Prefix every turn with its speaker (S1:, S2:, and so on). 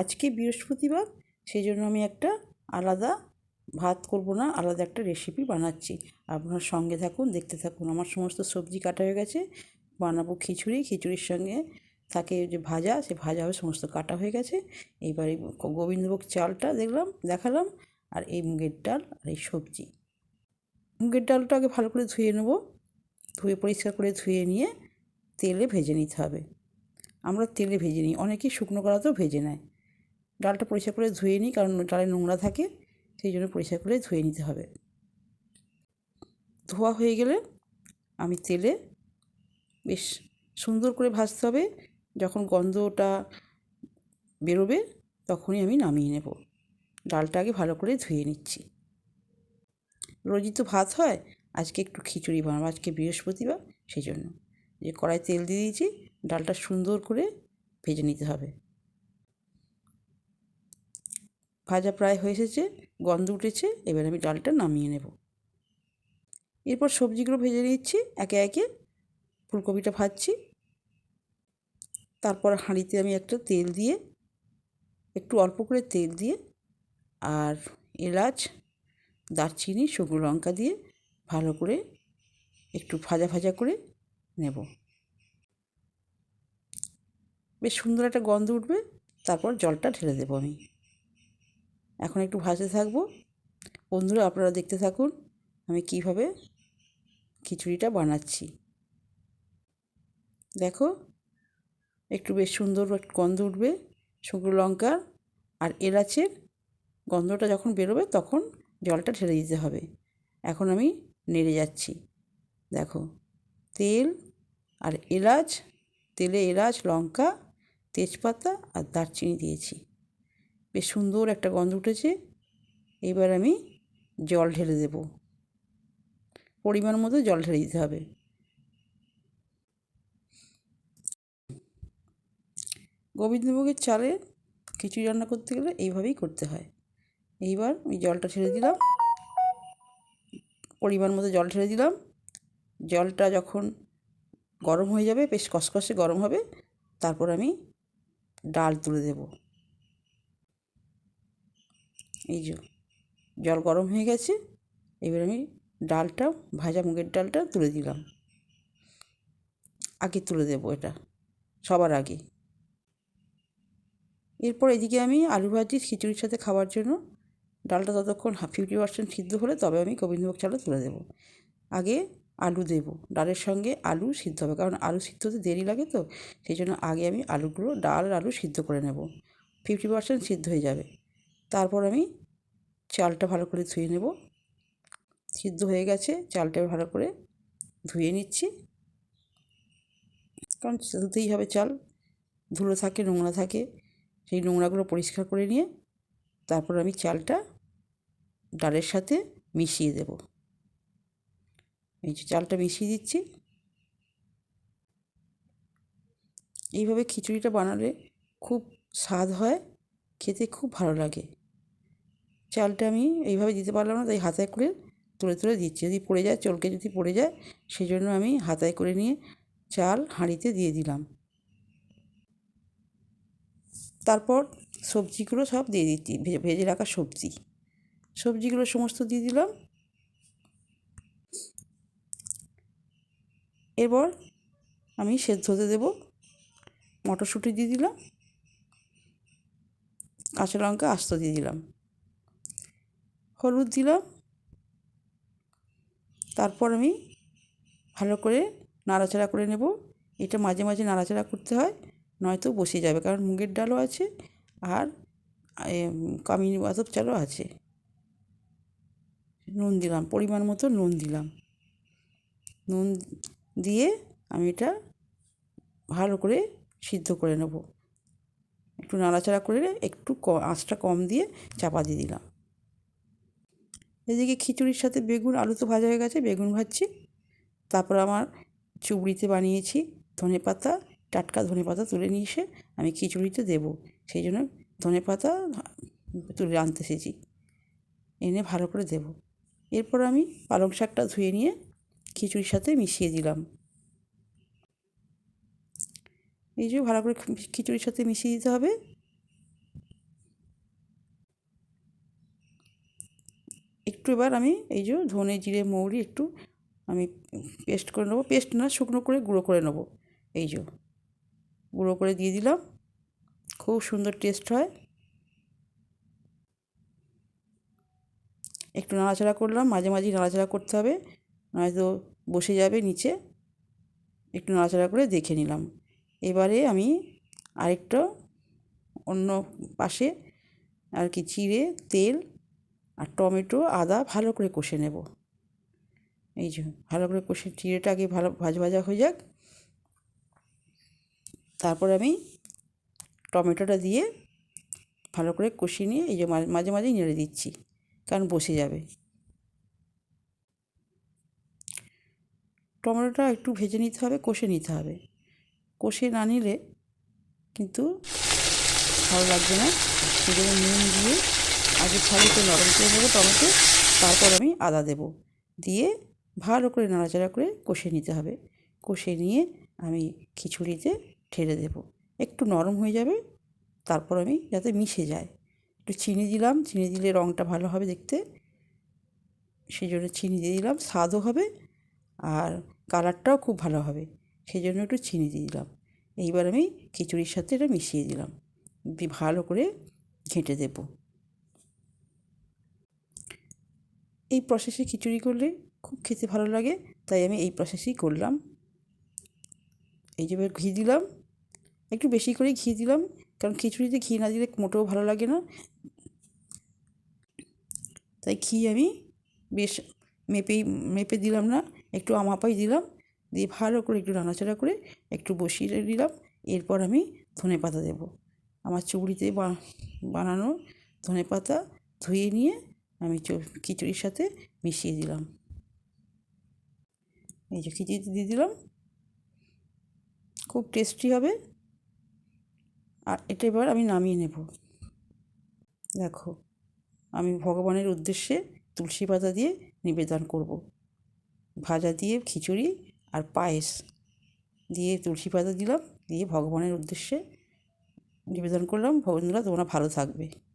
S1: আজকে বৃহস্পতিবার সেই জন্য আমি একটা আলাদা ভাত করব না, আলাদা একটা রেসিপি বানাচ্ছি। আপনার সঙ্গে থাকুন, দেখতে থাকুন। আমার সমস্ত সবজি কাটা হয়ে গেছে, বানাবো খিচুড়ি, খিচুড়ির সঙ্গে থাকে যে ভাজা, সে ভাজা হবে সমস্ত কাটা হয়ে গেছে। এইবারে গোবিন্দভোগ চালটা দেখলাম, দেখালাম, আর এই মুগের ডাল আর এই সবজি। মুগের ডালটা আগে ভালো করে ধুয়ে নেব, ধুয়ে পরিষ্কার করে ধুয়ে নিয়ে তেলে ভেজে নিতে হবে। আমরা তেলে ভেজে নিই, অনেকেই শুকনো করাতেও ভেজে নেয়। ডালটা পরিষ্কার করে ধুয়ে নিই, কারণ ডালে নোংরা থাকে, সেই জন্য পরিষ্কার করে ধুয়ে নিতে হবে। ধোয়া হয়ে গেলে আমি তেলে বেশ সুন্দর করে ভাজতে হবে। যখন গন্ধটা বেরোবে, তখনই আমি নামিয়ে নেব। ডালটা আগে ভালো করে ধুয়ে নিচ্ছি। রোজই তো ভাত হয়, আজকে একটু খিচুড়ি বানাবো, আজকে বৃহস্পতিবার, সেই জন্য। যে কড়াই তেল দিয়ে দিয়েছি, ডালটা সুন্দর করে ভেজে নিতে হবে। ভাজা প্রায় হয়ে এসেছে, গন্ধ উঠেছে, এবার আমি ডালটা নামিয়ে নেব। এরপর সবজিগুলো ভেজে নিচ্ছি, একে একে ফুলকপিটা ভাজছি। তারপর হাঁড়িতে আমি একটা তেল দিয়ে, একটু অল্প করে তেল দিয়ে আর এলাচ, দারচিনি, শুকনো লঙ্কা দিয়ে ভালো করে একটু ভাজা ভাজা করে নেব। বেশ সুন্দর একটা গন্ধ উঠবে, তারপর জলটা ঢেলে দেবো আমি। এখন একটু ভাজতে থাকব। বন্ধুরা, আপনারা দেখতে থাকুন আমি কীভাবে খিচুড়িটা বানাচ্ছি। দেখো, একটু বেশ সুন্দর গন্ধ উঠবে, শুকনো লঙ্কা আর এলাচের গন্ধটা যখন বেরোবে তখন জলটা ঢেলে দিতে হবে। এখন আমি নেড়ে যাচ্ছি। দেখো, তেল আর এলাচ, তেলে এলাচ, লঙ্কা, তেজপাতা আর দারচিনি দিয়েছি। বেশ সুন্দর একটা গন্ধ উঠেছে। এবার আমি জল ঢেলে দেব। পরিমাণ মতো জল ঢেলে দিতে হবে। গোবিন্দভোগের চালে খিচুড়ি রান্না করতে গেলে এইভাবেই করতে হয়। এইবার আমি জলটা ছেড়ে দিলাম। পরিমাণ মতো জল ঢেলে দিলাম। জলটা যখন গরম হয়ে যাবে, বেশ কষকষে গরম হবে, তারপর আমি ডাল তুলে দেব। এই যে জল গরম হয়ে গেছে, এবার আমি ডালটা, ভাজা মুগের ডালটা তুলে দিলাম। আগে তুলে দেব এটা, সবার আগে। এরপর এদিকে আমি আলু ভাজি, খিচুড়ির সাথে খাওয়ার জন্য ডালটা ততক্ষণ ফিফটি পার্সেন্ট সিদ্ধ হলে তবে আমি গোবিন্দভোগ চালও তুলে দেবো। আগে আলু দেবো, ডালের সঙ্গে আলু সিদ্ধ হবে, কারণ আলু সিদ্ধ হতে দেরি লাগে তো, সেই জন্য আগে আমি আলুগুলো, ডাল আর আলু সিদ্ধ করে নেব। ফিফটি পার্সেন্ট সিদ্ধ হয়ে যাবে। তারপর আমি চালটা ভালো করে ধুয়ে নেব। সিদ্ধ হয়ে গেছে, চালটা ভালো করে ধুয়ে নিচ্ছি। কারণ ধুতেই হবে চাল, ধুলো থাকে, নোংরা থাকে, সেই নোংরাগুলো পরিষ্কার করে নিয়ে তারপর আমি চালটা ডালের সাথে মিশিয়ে দেব। এই যে চালটা মিশিয়ে দিচ্ছি। এইভাবে খিচুড়িটা বানালে খুব স্বাদ হয়, খেতে খুব ভালো লাগে। চালটা আমি এইভাবে দিতে পারলাম না, তাই হাতায় করে তুলে তুলে দিচ্ছি। যদি পড়ে যায়, চলকে যদি পড়ে যায় সেই জন্য আমি হাতায় করে নিয়ে চাল হাঁড়িতে দিয়ে দিলাম। তারপর সবজিগুলো সব দিয়ে দিচ্ছি ভেজে রাখা সবজি। সবজিগুলো সমস্ত দিয়ে দিলাম। এরপর আমি সেদ্ধ হতে দেবো মটরশুঁটি দিয়ে দিলাম, কাঁচা লঙ্কা আস্ত দিয়ে দিলাম। হলুদ দিলাম। তারপর আমি ভালো করে নাড়াচাড়া করে নেব। এটা মাঝে মাঝে নাড়াচাড়া করতে হয়, নয়তো বসে যাবে কারণ মুগের ডালও আছে আর কামিনী বাতব চালও আছে। নুন দিলাম, পরিমাণ মতো নুন দিলাম। নুন দিয়ে আমি এটা ভালো করে সিদ্ধ করে নেব। একটু নাড়াচাড়া করে একটু আঁচটা কম দিয়ে চাপা দিয়ে দিলাম। এদিকে খিচুড়ির সাথে বেগুন, আলু তো ভাজা হয়ে গেছে, বেগুন ভাজছি। তারপর আমার চুবড়িতে বানিয়েছি ধনে পাতা, টাটকা ধনে পাতা তুলে নিয়ে এসে আমি খিচুড়িতে দেবো। সেই জন্য ধনে পাতা তুলে আনতে এসেছি। এনে ভালো করে দেবো। এরপর আমি পালং শাকটা ধুয়ে নিয়ে খিচুড়ির সাথে মিশিয়ে দিলাম। এই যে ভালো করে খিচুড়ির সাথে মিশিয়ে দিতে হবে। একটু এবার আমি এই যে ধনে, জিরে, মৌরি একটু আমি পেস্ট করে নেব। পেস্ট না, শুকনো করে গুঁড়ো করে নেব। এই যে গুঁড়ো করে দিয়ে দিলাম। খুব সুন্দর টেস্ট হয়। একটু নাড়াচাড়া করলাম। মাঝে মাঝে নাড়াচাড়া করতে হবে, নয়তো বসে যাবে নিচে। একটু নাড়াচাড়া করে দেখে নিলাম। এবারে আমি আরেকটা অন্য পাশে আর কি চিড়ে তেল আর টমেটো, আদা ভালো করে কষে নেব। এই যে ভালো করে কষে, চিড়েটা আগে ভালো ভাজা ভাজা হয়ে যাক। তারপর আমি টমেটোটা দিয়ে ভালো করে কষিয়ে নিয়ে এই যে মাঝে মাঝেই নেড়ে দিচ্ছি, কারণ বসে যাবে। টমেটোটা একটু ভেজে নিতে হবে, কষে নিতে হবে। কষে না নিলে কিন্তু ভালো লাগবে না। সেজন্য নুন দিয়ে আগে ভালো নরম করে নেব, টমেটো, তারপর আমি আদা দেব। দিয়ে ভালো করে নাড়াচাড়া করে কষে নিতে হবে। কষে নিয়ে আমি খিচুড়িতে ঢেলে দেব। একটু নরম হয়ে যাবে, তারপর আমি যাতে মিশে যায়। একটু চিনি দিলাম, চিনি দিলে রঙটা ভালো হবে দেখতে। সেই জন্য চিনি দিয়ে দিলাম, স্বাদও হবে আর কালারটাও খুব ভালো হবে। সেই জন্য একটু চিনি দিয়ে দিলাম। এইবার আমি খিচুড়ির সাথে এটা মিশিয়ে দিলাম। ভালো করে ঘেঁটে দেব। এই প্রসেসে খিচুড়ি করলে খুব খেতে ভালো লাগে, তাই আমি এই প্রসেসেই করলাম। এই যে ঘি দিলাম, একটু বেশি করেই ঘি দিলাম, কারণ খিচুড়িতে ঘি না দিলে মোটেও ভালো লাগে না। তাই ঘি আমি বেশ মেপেই, মেপে দিলাম না, একটু আমাপাই দিলাম, দিয়ে ভালো করে একটু নাড়াচাড়া করে একটু বসিয়ে দিলাম, এরপর আমি ধনে পাতা দেবো। আমার চুবড়িতে বানানো ধনে পাতা ধুয়ে নিয়ে আমি খিচুড়ির সাথে মিশিয়ে দিলাম। এই যে খিচুড়িতে দিয়ে দিলাম। খুব টেস্টি হবে। আর এটা এবার আমি নামিয়ে নেব। দেখো, আমি ভগবানের উদ্দেশ্যে তুলসী পাতা দিয়ে নিবেদন করব। ভাজা দিয়ে খিচুড়ি আর পায়েস দিয়ে তুলসী পাতা দিলাম, দিয়ে ভগবানের উদ্দেশ্যে নিবেদন করলাম। বন্ধুরা তোমরা ভালো থাকবে।